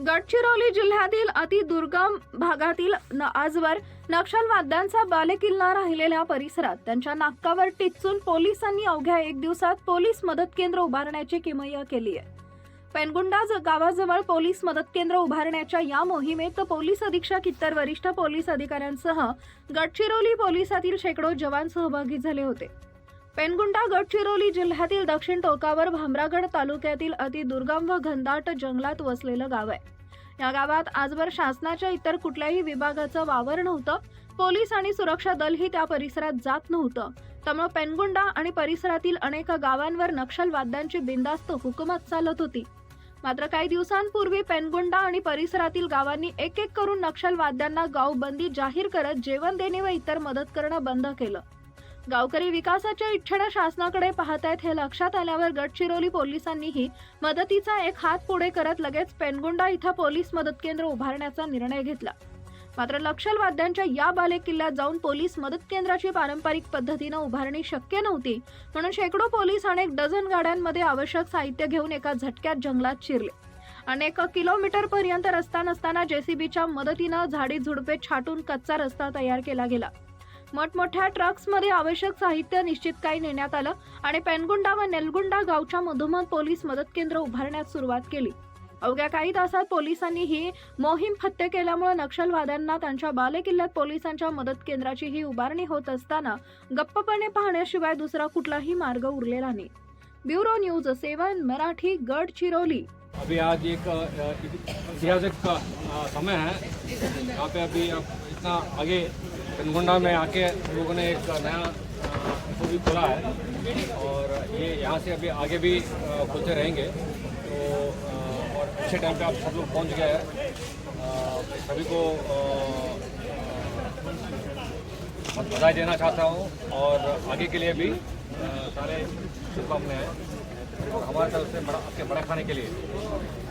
गडचिरोली जिल्ह्यातील अतिदुर्गम भागातील न- आजवर नक्षलवाद्यांचा बालेकिल्ला राहिलेल्या परिसरात त्यांच्या नाकावर टिचून पोलिसांनी अवघ्या एक दिवसात पोलीस मदत केंद्र उभारण्याची किमया केली आहे. पेनगुंडा गावाजवळ पोलीस मदत केंद्र उभारण्याच्या या मोहिमेत पोलीस अधीक्षक इतर वरिष्ठ पोलीस अधिकाऱ्यांसह गडचिरोली पोलिसातील शेकडो जवान सहभागी झाले होते. पेनगुंडा गडचिरोली जिल्ह्यातील दक्षिण टोकावर भामरागड तालुक्यातील अतिदुर्गम व घनदाट जंगलात वसलेलं गाव आहे. या गावात आजवर शासनाच्या इतर कुठल्याही विभागाचं वावर नव्हतं. पोलीस आणि सुरक्षा दलही त्या परिसरात जात नव्हतं. त्यामुळे पेनगुंडा आणि परिसरातील अनेक गावांवर नक्षलवाद्यांची बिंदास्त हुकूमत चालत होती. मात्र काही दिवसांपूर्वी पेनगुंडा आणि परिसरातील गावांनी एक एक करून नक्षलवाद्यांना गावबंदी जाहीर करत जेवण देणे व इतर मदत करणं बंद केलं. गावकरी विकासाच्या इच्छेनं शासनाकडे पाहतायत हे लक्षात आल्यावर गडचिरोली पोलिसांनीही मदतीचा एक हात पुढे करत लगेच पेनगुंडा इथं पोलीस मदत केंद्र उभारण्याचा निर्णय घेतला. मात्र नक्षलवाद्यांच्या या बालेकिल्ल्यात जाऊन पोलीस मदत केंद्राची पारंपरिक पद्धतीनं उभारणी शक्य नव्हती म्हणून शेकडो पोलीस अनेक डझन गाड्यांमध्ये आवश्यक साहित्य घेऊन एका झटक्यात जंगलात शिरले. अनेक किलोमीटर पर्यंत रस्ता नसताना जेसीबीच्या मदतीनं झाडी झुडपे छाटून कच्चा रस्ता तयार केला गेला. मोठमोठ्या ट्रक्समध्ये आवश्यक साहित्य निश्चित काही नेण्यात आलं आणि पेनगुंडा व नेलगुंडा गावच्या मधोमध पोलीस मदत केंद्र उभारण्यास सुरुवात केली. अवघ्या काही तासात पोलिसांनी ही मोहीम फत्ते केल्यामुळे नक्षलवाद्यांना त्यांच्या बालेकिल्ल्यात पोलिसांच्या मदत केंद्राची ही उभारणी होत असताना गप्पपणे पाहण्याशिवाय दुसरा कुठलाही मार्ग उरलेला नाही. Bureau news seven Marathi Gadchiroli अभी आज एक ऐतिहासिक समय है। यहाँ पे अभी अब इतना आगे पेनगुंडा में आके लोगों ने एक नया इसको भी खोला है। और ये यहाँ से अभी आगे भी खुलते रहेंगे। तो और अच्छे टाइम पे आप सब लोग पहुँच गए हैं। सभी को बधाई देना चाहता हूँ। और आगे के लिए भी सारे शुभकामनाएँ। और हमारे तरफ से बड़ा आपके बड़ा खाने के लिए।